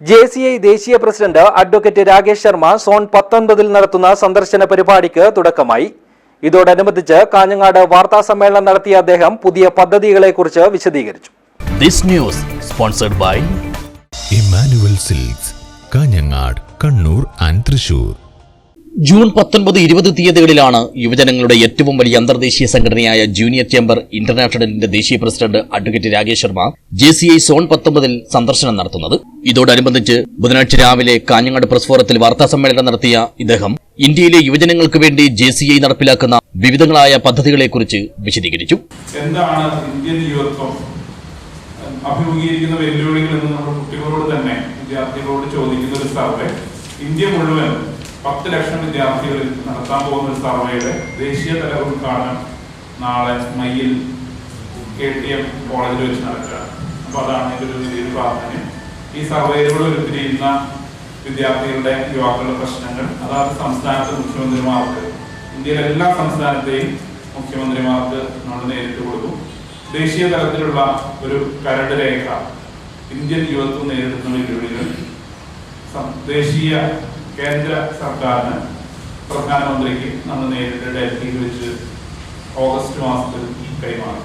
J C I ദേശീയ president advocate Rakesh Sharma zone പത്തൊൻപതിൽ നടത്തുന്ന സന്ദർശന പരിപാടിക്ക് തുടക്കമായി. ഇതോടനുബന്ധിച്ച് കാഞ്ഞങ്ങാട് വാർത്താ സമ്മേളനം നടത്തിയ അദ്ദേഹം പുതിയ പദ്ധതികളെക്കുറിച്ച് വിശദീകരിച്ചു. This news sponsored by Emmanuel Silks Kanhangad Kannur and Thrissur June പത്തൊൻപത് ഇരുപത് തീയതികളിലാണ് യുവജനങ്ങളുടെ ഏറ്റവും വലിയ അന്തർദേശീയ സംഘടനയായ ജൂനിയർ ചേംബർ ഇന്റർനാഷണലിന്റെ ദേശീയ president advocate Rakesh Sharma J C I zone പത്തൊമ്പതിൽ സന്ദർശനം നടത്തുന്നത്. ഇതോടനുബന്ധിച്ച് ബുധനാഴ്ച രാവിലെ കാഞ്ഞങ്ങാട് പ്രസ് ഫോറത്തിൽ വാർത്താ സമ്മേളനം നടത്തിയ ഇദ്ദേഹം ഇന്ത്യയിലെ യുവജനങ്ങൾക്ക് വേണ്ടി ജെ സി ഐ നടപ്പിലാക്കുന്ന വിവിധങ്ങളായ പദ്ധതികളെക്കുറിച്ച് വിശദീകരിച്ചു. എന്താണ് ഇന്ത്യൻ അഭിമുഖീകരിക്കുന്ന വെല്ലുവിളികൾ എന്ന് നമ്മുടെ കുട്ടികളോട് തന്നെ വിദ്യാർത്ഥികളോട് ചോദിക്കുന്ന ഒരു സർവേ. ഇന്ത്യ മുഴുവൻ പത്ത് ലക്ഷം വിദ്യാർത്ഥികളിൽ നടത്താൻ പോകുന്ന ഒരു സർവേയുടെ ദേശീയ തല ഉദ്ഘാടനം നാളെ മയ്യിൽ കെ ടി എം കോളേജിൽ വെച്ച് നടക്കുകയാണ്. അപ്പൊ അതാണ് ഇതിന്റെ ഒരു വലിയൊരു പ്രാധാന്യം. ഈ സർവേയിലൂടെ ഉരുത്തിരിയുന്ന വിദ്യാർത്ഥികളുടെ യുവാക്കളുടെ പ്രശ്നങ്ങൾ അതാത് സംസ്ഥാനത്തെ മുഖ്യമന്ത്രിമാർക്ക് ഇന്ത്യയിലെ എല്ലാ സംസ്ഥാനത്തെയും മുഖ്യമന്ത്രിമാർക്ക് നമ്മൾ നേരിട്ട് കൊടുക്കും. ദേശീയ തലത്തിലുള്ള ഒരു കരട് രേഖ ഇന്ത്യൻ യുവത്വം നേരിടുന്ന വെല്ലുവിളികൾ ദേശീയ കേന്ദ്ര സർക്കാരിന് പ്രധാനമന്ത്രിക്ക് അന്ന് നേരിട്ട് ഡൽഹിയിൽ വെച്ച് ഓഗസ്റ്റ് മാസത്തിൽ കൈമാറി.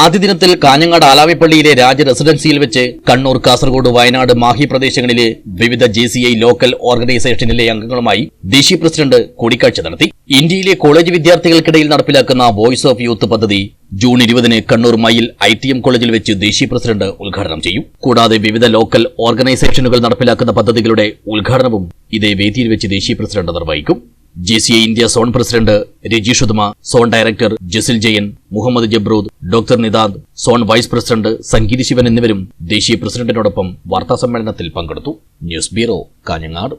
ആദ്യ ദിനത്തിൽ കാഞ്ഞങ്ങാട് ആലാവിപ്പള്ളിയിലെ രാജ റെസിഡൻസിയിൽ വെച്ച് കണ്ണൂർ കാസർഗോഡ് വയനാട് മാഹി പ്രദേശങ്ങളിലെ വിവിധ ജെ സി ഐ ലോക്കൽ ഓർഗനൈസേഷനിലെ അംഗങ്ങളുമായി ദേശീയ പ്രസിഡന്റ് കൂടിക്കാഴ്ച നടത്തി. ഇന്ത്യയിലെ കോളേജ് വിദ്യാർത്ഥികൾക്കിടയിൽ നടപ്പിലാക്കുന്ന വോയിസ് ഓഫ് യൂത്ത് പദ്ധതി ജൂൺ ഇരുപതിന് കണ്ണൂർ മയിൽ ഐ ടി എം കോളേജിൽ വെച്ച് ദേശീയ പ്രസിഡന്റ് ഉദ്ഘാടനം ചെയ്യും. കൂടാതെ വിവിധ ലോക്കൽ ഓർഗനൈസേഷനുകൾ നടപ്പിലാക്കുന്ന പദ്ധതികളുടെ ഉദ്ഘാടനവും ഇതേ വേദിയിൽ വെച്ച് ദേശീയ പ്രസിഡന്റ് നിർവഹിക്കും. J C India zone president Rajeesh Uduma zone director Jasil Jayan Muhammad Jabrood doctor Nidad zone vice president Sangeeth Shivan എന്നിവരും ദേശീയ പ്രസിഡന്റിനോടൊപ്പം വാർത്താസമ്മേളനത്തിൽ പങ്കെടുത്തു. News bureau Kanhangad.